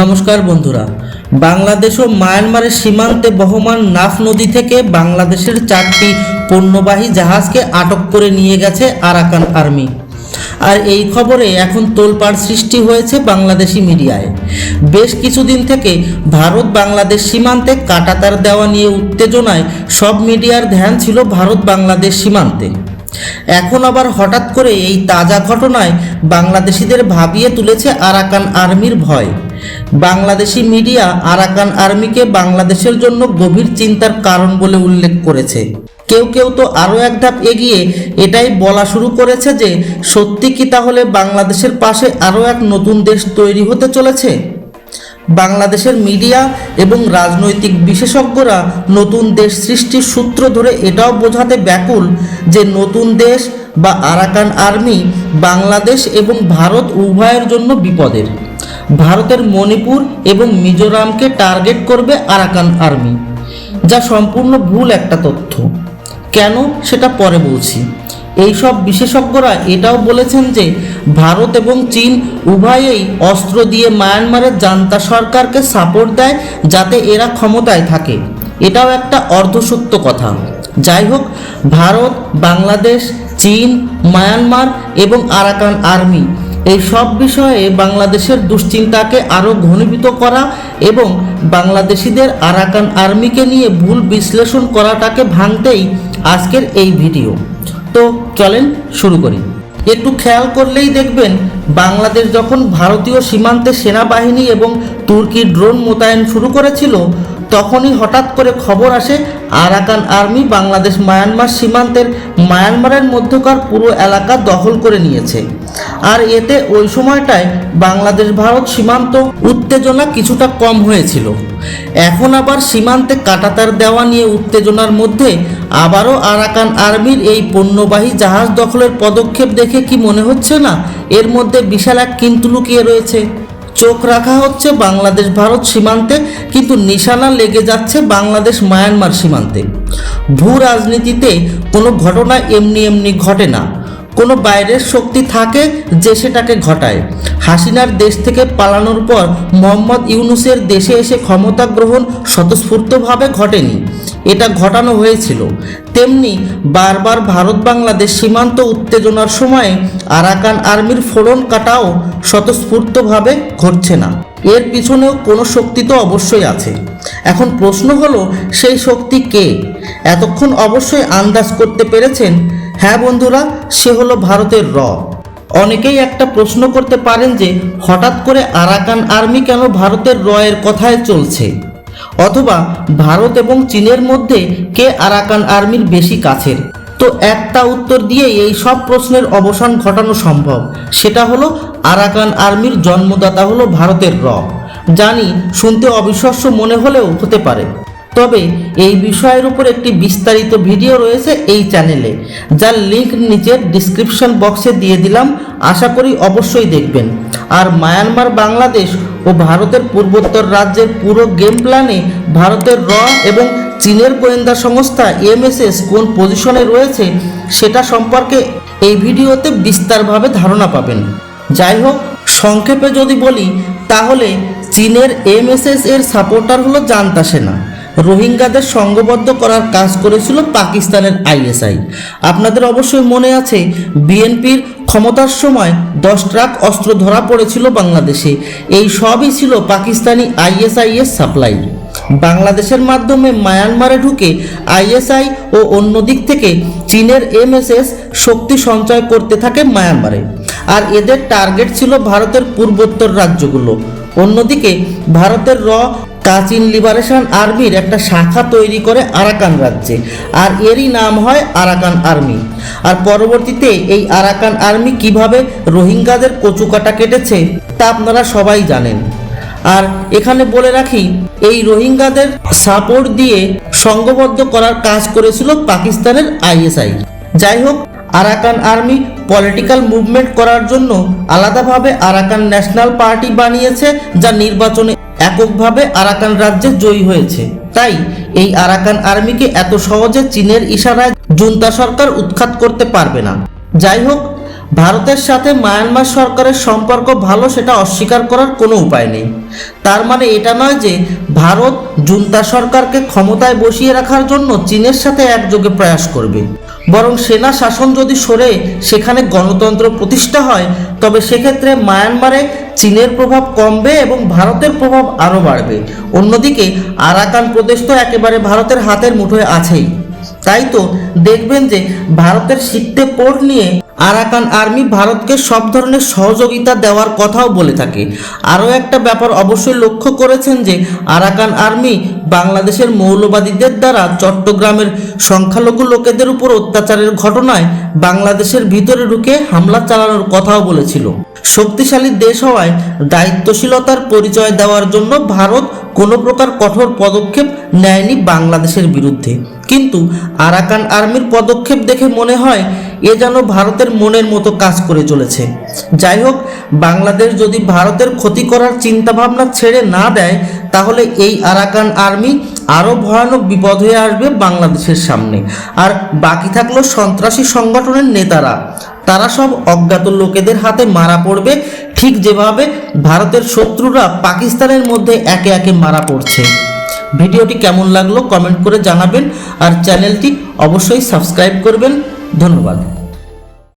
নমস্কার বন্ধুরা। বাংলাদেশ ও মায়ানমারের সীমান্তে বহমান নাফ নদী থেকে বাংলাদেশের চারটি পণ্যবাহী জাহাজকে আটক করে নিয়ে গেছে আরাকান আর্মি। আর এই খবরে এখন তোলপাড় সৃষ্টি হয়েছে বাংলাদেশি মিডিয়ায়। বেশ কিছুদিন থেকে ভারত বাংলাদেশ সীমান্তে কাটাতার দেওয়া নিয়ে উত্তেজনায় সব মিডিয়ার ধ্যান ছিল ভারত বাংলাদেশ সীমান্তে। এখন আবার হঠাৎ করে এই তাজা ঘটনায় বাংলাদেশিদের ভাবিয়ে তুলেছে আরাকান আর্মির ভয়। বাংলাদেশি মিডিয়া আরাকান আর্মিকে বাংলাদেশের জন্য গভীর চিন্তার কারণ বলে উল্লেখ করেছে। কেউ কেউ তো আরও এক ধাপ এগিয়ে এটাই বলা শুরু করেছে যে, সত্যি কি তাহলে বাংলাদেশের পাশে আরও এক নতুন দেশ তৈরি হতে চলেছে? বাংলাদেশের মিডিয়া এবং রাজনৈতিক বিশেষজ্ঞরা নতুন দেশ সৃষ্টির সূত্র ধরে এটাও বোঝাতে ব্যাকুল যে, নতুন দেশ বা আরাকান আর্মি বাংলাদেশ এবং ভারত উভয়ের জন্য বিপদের। ভারতের মণিপুর এবং মিজোরামকে টার্গেট করবে আরাকান আর্মি, যা সম্পূর্ণ ভুল একটা তথ্য। কেন? সেটা পরে বলছি। এইসব বিশেষজ্ঞরা এটাও বলেছেন যে, ভারত এবং চীন উভয়েই অস্ত্র দিয়ে মায়ানমারের জান্তা সরকারকে সাপোর্ট দেয় যাতে এরা ক্ষমতায় থাকে। এটাও একটা অর্ধসত্য কথা। যাই হোক, ভারত, বাংলাদেশ, চীন, মায়ানমার এবং আরাকান আর্মি এই সব বিষয়ে বাংলাদেশের দুশ্চিন্তাকে আরও ঘনীভূত করা এবং বাংলাদেশিদের আরাকান আর্মিকে নিয়ে ভুল বিশ্লেষণ করাটাকে ভাঙতেই আজকের এই ভিডিও। তো চলেন শুরু করি। একটু খেয়াল করলেই দেখবেন, বাংলাদেশ যখন ভারতীয় সীমান্তে সেনাবাহিনী এবং তুর্কি ড্রোন মোতায়েন শুরু করেছিল, তখনই হঠাৎ করে খবর আসে, আরাকান আর্মি বাংলাদেশ মায়ানমার সীমান্তের মায়ানমারের মধ্যকার পুরো এলাকা দখল করে নিয়েছে। আর এতে ওই সময়টায় বাংলাদেশ ভারত সীমান্ত উত্তেজনা কিছুটা কম হয়েছিল। এখন আবার সীমান্তে কাটাতার দেওয়া নিয়ে উত্তেজনার মধ্যে আবারও আরাকান আর্মির এই পণ্যবাহী জাহাজ দখলের পদক্ষেপ দেখে কি মনে হচ্ছে না? এর মধ্যে বিশাল এক কিন্তু লুকিয়ে রয়েছে। চোখ রাখা হচ্ছে বাংলাদেশ ভারত সীমান্তে, কিন্তু নিশানা লেগে যাচ্ছে বাংলাদেশ মায়ানমার সীমান্তে। ভূ রাজনীতিতে কোনো ঘটনা এমনি এমনি ঘটে না। কোনো বাইরের শক্তি থাকে যে সেটাকে ঘটায়। হাসিনার দেশ থেকে পালানোর পর মোহাম্মদ ইউনুসের দেশে এসে ক্ষমতা গ্রহণ স্বতঃস্ফূর্তভাবে ঘটেনি। এটা ঘটানো হয়েছিল। তেমনি বারবার ভারত বাংলাদেশ সীমান্ত উত্তেজনার সময়ে আরাকান আর্মির ফোড়ন কাটাও স্বতঃস্ফূর্তভাবে ঘটছে না। এর পিছনেও কোনো শক্তি তো অবশ্যই আছে। এখন প্রশ্ন হলো, সেই শক্তি কে? এতক্ষণ অবশ্যই আন্দাজ করতে পেরেছেন হ্যাঁ বন্ধুরা, সে হলো ভারতের র। অনেকেই একটা প্রশ্ন করতে পারেন যে, হঠাৎ করে আরাকান আর্মি কেন ভারতের র এর কথায় চলছে? অথবা ভারত এবং চীনের মধ্যে কে আরাকান আর্মির বেশি কাছের? তো একটা উত্তর দিয়ে এই সব প্রশ্নের অবসান ঘটানো সম্ভব। সেটা হলো, আরাকান আর্মির জন্মদাতা হলো ভারতের র। জানি, শুনতে অবিশ্বাস্য মনে হলেও হতে পারে। তবে এই বিষয়ের উপর একটি বিস্তারিত ভিডিও রয়েছে এই চ্যানেলে, যার লিংক নিচের ডিসক্রিপশন বক্সে দিয়ে দিলাম, আশা করি অবশ্যই দেখবেন। আর মায়ানমার, বাংলাদেশ ও ভারতের পূর্বোত্তর রাজ্যের পুরো গেম প্ল্যানে ভারতের র এবং চীনের গোয়েন্দা সংস্থা এমএসএস কোন পজিশনে রয়েছে সেটা সম্পর্কে এই ভিডিওতে বিস্তারভাবে ধারণা পাবেন। যাই হোক, সংক্ষেপে যদি বলি, তাহলে চীনের এমএসএস এর সাপোর্টার হলো জান্তা সেনা। রোহিঙ্গাদের সংঘবদ্ধ করার কাজ করেছিল পাকিস্তানের আইএসআই। আপনাদের অবশ্যই মনে আছে, বিএনপির ক্ষমতার সময় দশ ট্রাক অস্ত্র ধরা পড়েছিল বাংলাদেশে। এই সবই ছিল পাকিস্তানি আইএসআইএস সাপ্লাই। বাংলাদেশের মাধ্যমে মায়ানমারে ঢুকে আইএসআই ও অন্য দিক থেকে চীনের এমএসএস শক্তি সঞ্চয় করতে থাকে মায়ানমারে। আর এদের টার্গেট ছিল ভারতের পূর্বোত্তর রাজ্যগুলো। অন্যদিকে ভারতের র কাচিন লিবারেশন আর্মির একটা শাখা তৈরি করে আরাকান রাজ্যে। আর এরই নাম হয় আরাকান আর্মি। আর পরবর্তীতে এই আরাকান আর্মি কীভাবে রোহিঙ্গাদের কচুকাটা কেটেছে, তা আপনারা সবাই জানেন। আর এখানে বলে রাখি, এই রোহিঙ্গাদের সাপোর্ট দিয়ে সংঘবদ্ধ করার কাজ করেছিল পাকিস্তানের আইএসআই। যাই হোক, আরাকান আর্মি পলিটিক্যাল মুভমেন্ট করার জন্য আলাদাভাবে আরাকান ন্যাশনাল পার্টি বানিয়েছে যা নির্বাচনে এককভাবে আরাকান রাজ্যে জয়ী হয়েছে। তাই এই আরাকান আর্মিকে এত সহজে চীনের ইশারায় জুন্তা সরকার উৎখাত করতে পারবে না। যাই হোক ভারতের সাথে মায়ানমার সরকারের সম্পর্ক ভালো সেটা অস্বীকার করার কোনো উপায় নেই। তার মানে এটা নয় যে ভারত জুন্তা সরকারকে ক্ষমতায় বসিয়ে রাখার জন্য চীনের সাথে একযোগে প্রয়াস করবে। বরং সেনা শাসন যদি সরে সেখানে গণতন্ত্র প্রতিষ্ঠা হয়, তবে সেক্ষেত্রে মায়ানমারে চীনের প্রভাব কমবে এবং ভারতের প্রভাব আরও বাড়বে। অন্যদিকে আরাকান প্রদেশ তো একেবারে ভারতের হাতের মুঠোয় আছেই। তাই তো দেখবেন যে ভারতের সিত্তে পোর্ট নিয়ে আরাকান আর্মি ভারতকে সব ধরনের সহযোগিতা দেওয়ার কথাও বলে থাকে। আরও একটা ব্যাপার অবশ্যই লক্ষ্য করেছেন যে, আরাকান আর্মি বাংলাদেশের মৌলবাদীদের দ্বারা চট্টগ্রামের সংখ্যালঘু লোকেদের উপর অত্যাচারের ঘটনায় বাংলাদেশের ভিতরে ঢুকে হামলা চালানোর কথাও বলেছিল। শক্তিশালী দেশ হওয়ায় দায়িত্বশীলতার পরিচয় দেওয়ার জন্য ভারত কোনো প্রকার কঠোর পদক্ষেপ নেয়নি বাংলাদেশের বিরুদ্ধে। কিন্তু আরাকান আর্মির পদক্ষেপ দেখে মনে হয় এ যেন ভারতের মনের মতো কাজ করে চলেছে। যাই হোক, বাংলাদেশ যদি ভারতের ক্ষতি করার চিন্তাভাবনা ছেড়ে না দেয়, তাহলে এই আরাকান আর্মি আরও ভয়ানক বিপদ হয়ে আসবে বাংলাদেশের সামনে। আর বাকি থাকল সন্ত্রাসী সংগঠনের নেতারা। তারা সব অজ্ঞাত লোকেদের হাতে মারা পড়বে। ঠিক যেভাবে ভারতের শত্রুরা পাকিস্তানের মধ্যে একে একে মারা পড়ছে। ভিডিওটি কেমন লাগল কমেন্ট করে জানাবেন আর চ্যানেলটি অবশ্যই সাবস্ক্রাইব করবেন। ধন্যবাদ।